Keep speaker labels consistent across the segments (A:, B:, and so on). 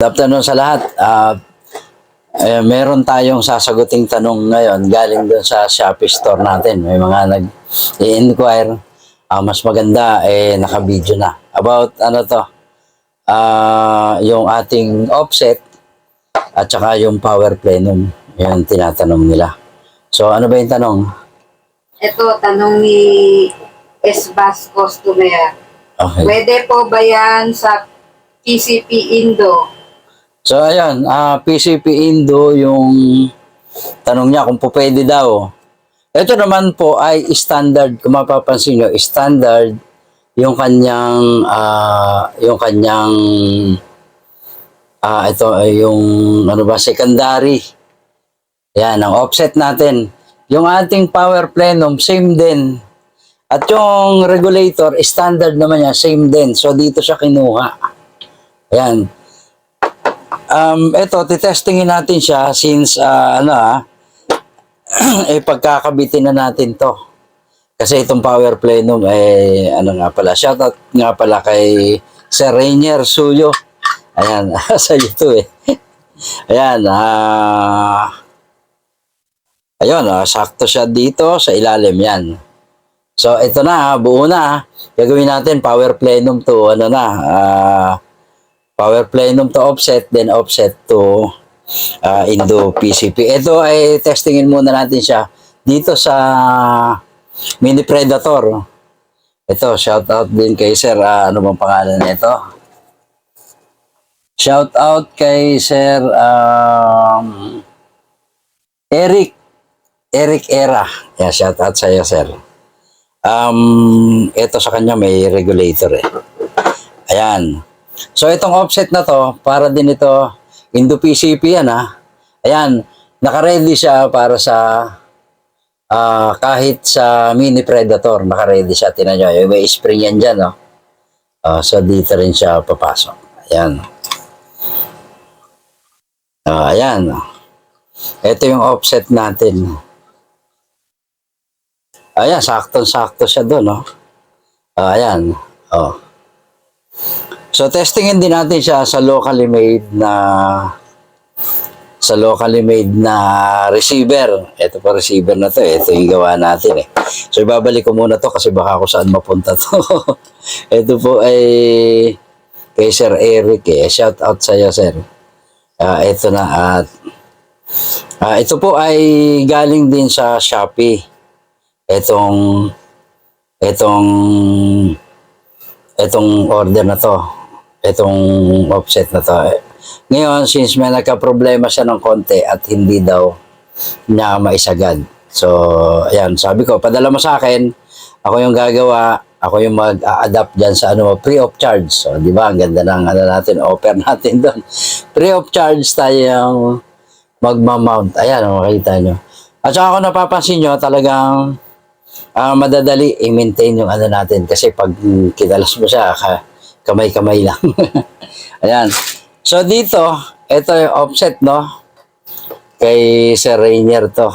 A: Good afternoon sa lahat. Ah, eh, meron tayong sasaguting tanong ngayon galing doon sa Shopee store natin. May mga nag-i-inquire. Ah, mas maganda, eh, naka-video na. About, ano to, ah, yung ating offset at saka yung power plenum. Yan tinatanong nila. So, ano ba yung tanong?
B: Ito, tanong ni S-Bus Customer.
A: Okay.
B: Pwede po ba yan sa PCP Indo?
A: So ayan, ah PCP Indo yung tanong niya kung po pwede daw. Ito naman po ay standard, kung mapapansin nyo, standard yung kanyang ah yung kanyang ah ito ay yung ano ba secondary. Yan ang offset natin. Yung ating power plenum same din. At yung regulator standard naman yan same din. So dito siya kinuha. Ayan. Um, ito, titestingin natin siya since, ah, ano ah, eh, pagkakabitin na natin to. Kasi itong power plenum, eh, ano nga pala, shoutout nga pala kay Sir Rainier Suyo. Ayan, sa to eh. Ayan, ah, ayun, ah, sakto siya dito sa ilalim yan. So, ito na, ah, buo na. ah. Gagawin natin power plenum to, ano na, ah, power plenum to offset, then offset to uh, Indo PCP. Ito ay testingin muna natin siya dito sa Mini Predator. Ito, shout out din kay Sir, ah, ano bang pangalan nito? Shout out kay Sir um, Eric Eric Era. Yeah, shout out sa iyo, Sir. Um, ito sa kanya may regulator eh. Ayan. So itong offset na to, para din ito, Indo PCP yan ha. Ayan, nakaready siya para sa ah, kahit sa mini predator, nakaready siya. Tinan nyo, yung may spring yan dyan. No? Ah, so dito rin siya papasok. Ayan. Ah, ayan. Ito yung offset natin. Ayan, saktong-sakto siya doon. No? Ah, ayan. Oh. So testingin din natin siya sa locally made na sa locally made na receiver. Ito pa receiver na to, eh. ito yung gawa natin eh. So ibabalik ko muna to kasi baka kung saan mapunta to. ito po ay kay Sir Eric eh. Shout out sa iyo Sir. Ah, ito na at ah, ito po ay galing din sa Shopee. Itong itong itong order na to, itong offset na to. Ngayon, since may nagka-problema siya ng konti at hindi daw niya maisagad. So, ayan, sabi ko, padala mo sa akin, ako yung gagawa, ako yung mag-adapt dyan sa ano, free of charge. So, di ba, ang ganda ng ano natin, offer natin doon. Free of charge tayo yung magmamount. Ayan, makikita nyo. At saka kung napapansin nyo, talagang ah madadali i-maintain yung ano natin kasi pag kinalas mo siya ka, kamay-kamay lang. Ayan. So dito, ito yung offset no. Kay Sir Rainier to.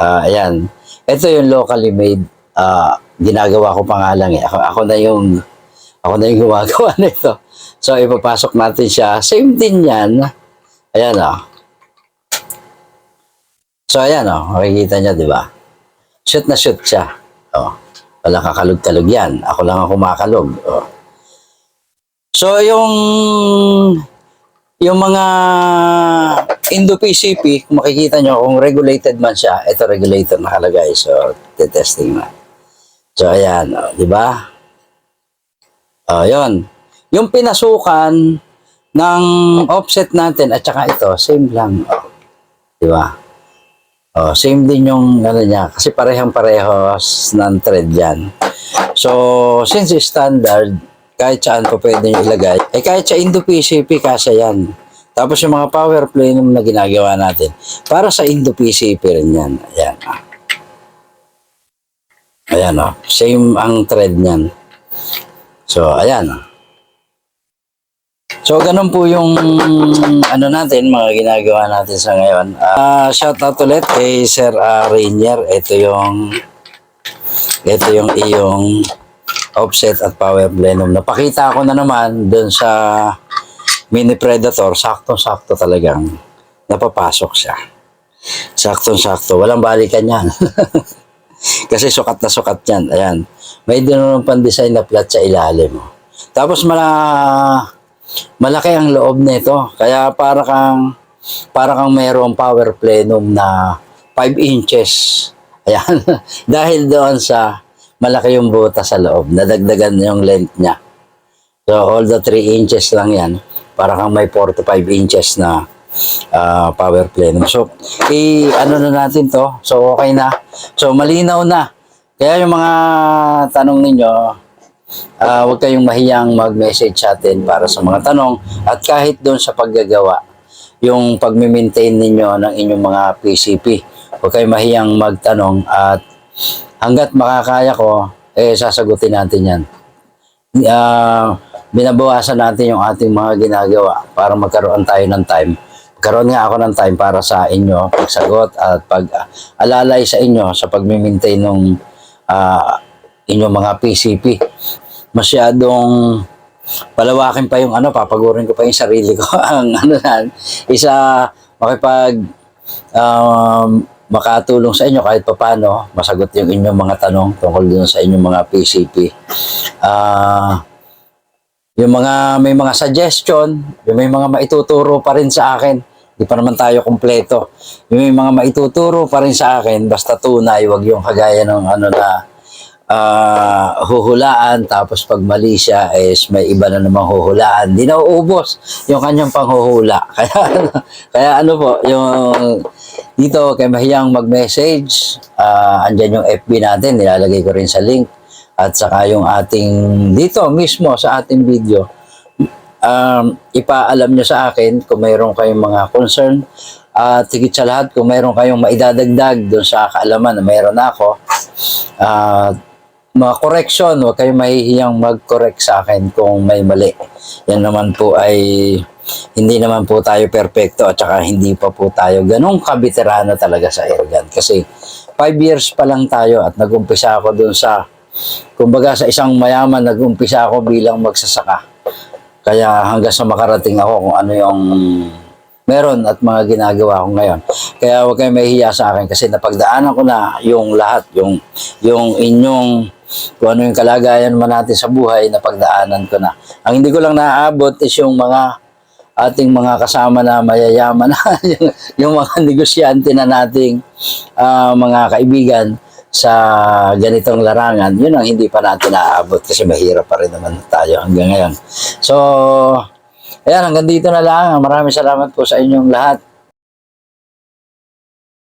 A: Ah, ayan. Ito yung locally made ah ginagawa ko pa nga lang eh. Ako, ako na yung ako na yung gumagawa nito. So ipapasok natin siya. Same din yan. Ayan oh. So ayan oh, makikita niyo 'di ba? Shoot na shoot siya. Oh. Wala kakalog-kalog yan. Ako lang ang kumakalog. Oh. So, yung yung mga Indo PCP, kung makikita nyo, kung regulated man siya, ito regulator nakalagay. So, testing na. So, ayan. Oh, di ba? Oh, yun. Yung pinasukan ng offset natin at saka ito, same lang. Oh, di ba? Oh, same din yung ano niya kasi parehang-parehos ng thread yan. So, since standard, kahit saan po pwede nyo ilagay, eh kahit sa Indo PCP, kasya yan. Tapos yung mga power plenum na ginagawa natin, para sa Indo PCP rin yan. Ayan. ah. Ayan o. Same ang thread niyan. So, ayan. So, ganun po yung ano natin, mga ginagawa natin sa ngayon. Ah, shout out ulit kay Sir ah, Rainier. Ito yung ito yung iyong offset at power plenum. Napakita ko na naman doon sa mini predator, sakto-sakto talagang napapasok siya. Sakto-sakto. Walang balikan yan. Kasi sukat na sukat yan. Ayan. May dinunong pan-design na flat sa ilalim. Tapos mala, malaki ang loob nito. Kaya para kang para kang mayroong power plenum na 5 inches. Ayan. Dahil doon sa malaki yung buta sa loob. Nadagdagan yung length niya. So, all the 3 inches lang yan. Para kang may 4 to 5 inches na ah, power plenum. So, i ano na natin to. So, okay na. So, malinaw na. Kaya yung mga tanong ninyo, ah, huwag kayong mahiyang mag-message sa atin para sa mga tanong. At kahit doon sa paggagawa, yung pag-maintain ninyo ng inyong mga PCP. Huwag kayong mahiyang magtanong at hanggat makakaya ko, eh, sasagutin natin yan. Ah, binabawasan natin yung ating mga ginagawa para magkaroon tayo ng time. Magkaroon nga ako ng time para sa inyo, pagsagot at pag-alalay sa inyo sa pag-maintain ng ah, inyong mga PCP. Masyadong palawakin pa yung ano, papagurin ko pa yung sarili ko. ang ano na, isa makipag um, makatulong sa inyo kahit papano, masagot yung inyong mga tanong tungkol dun sa inyong mga PCP. Ah, yung mga may mga suggestion, yung may mga maituturo pa rin sa akin. Hindi pa naman tayo kumpleto. Yung may mga maituturo pa rin sa akin, basta tunay, wag yung kagaya ng ano na ah, huhulaan tapos pag mali siya is may iba na namang huhulaan. Di nauubos yung kanyang panghuhula. Kaya, kaya ano po, yung dito kay Mahiyang mag-message, ah, andyan yung FB natin, nilalagay ko rin sa link. At saka yung ating dito mismo sa ating video, um, ipaalam nyo sa akin kung mayroon kayong mga concern at higit sa lahat kung mayroon kayong maidadagdag doon sa kaalaman na mayroon ako at mga correction, huwag kayong mahihiyang mag-correct sa akin kung may mali. Yan naman po ay hindi naman po tayo perfecto at saka hindi pa po tayo ganong kabiterano talaga sa airgun. Kasi 5 years pa lang tayo at nag-umpisa ako doon sa kumbaga sa isang mayaman nag-umpisa ako bilang magsasaka. Kaya hanggang sa makarating ako kung ano yung meron at mga ginagawa ko ngayon. Kaya huwag kayong mahihiya sa akin kasi napagdaanan ko na yung lahat, yung, yung inyong, kung ano yung kalagayan naman natin sa buhay, napagdaanan ko na. Ang hindi ko lang naaabot is yung mga ating mga kasama na mayayaman na, yung, yung mga negosyante na nating ah, mga kaibigan sa ganitong larangan, yun ang hindi pa natin naaabot kasi mahirap pa rin naman tayo hanggang ngayon. So, ayan, hanggang dito na lang. Maraming salamat po sa inyong lahat.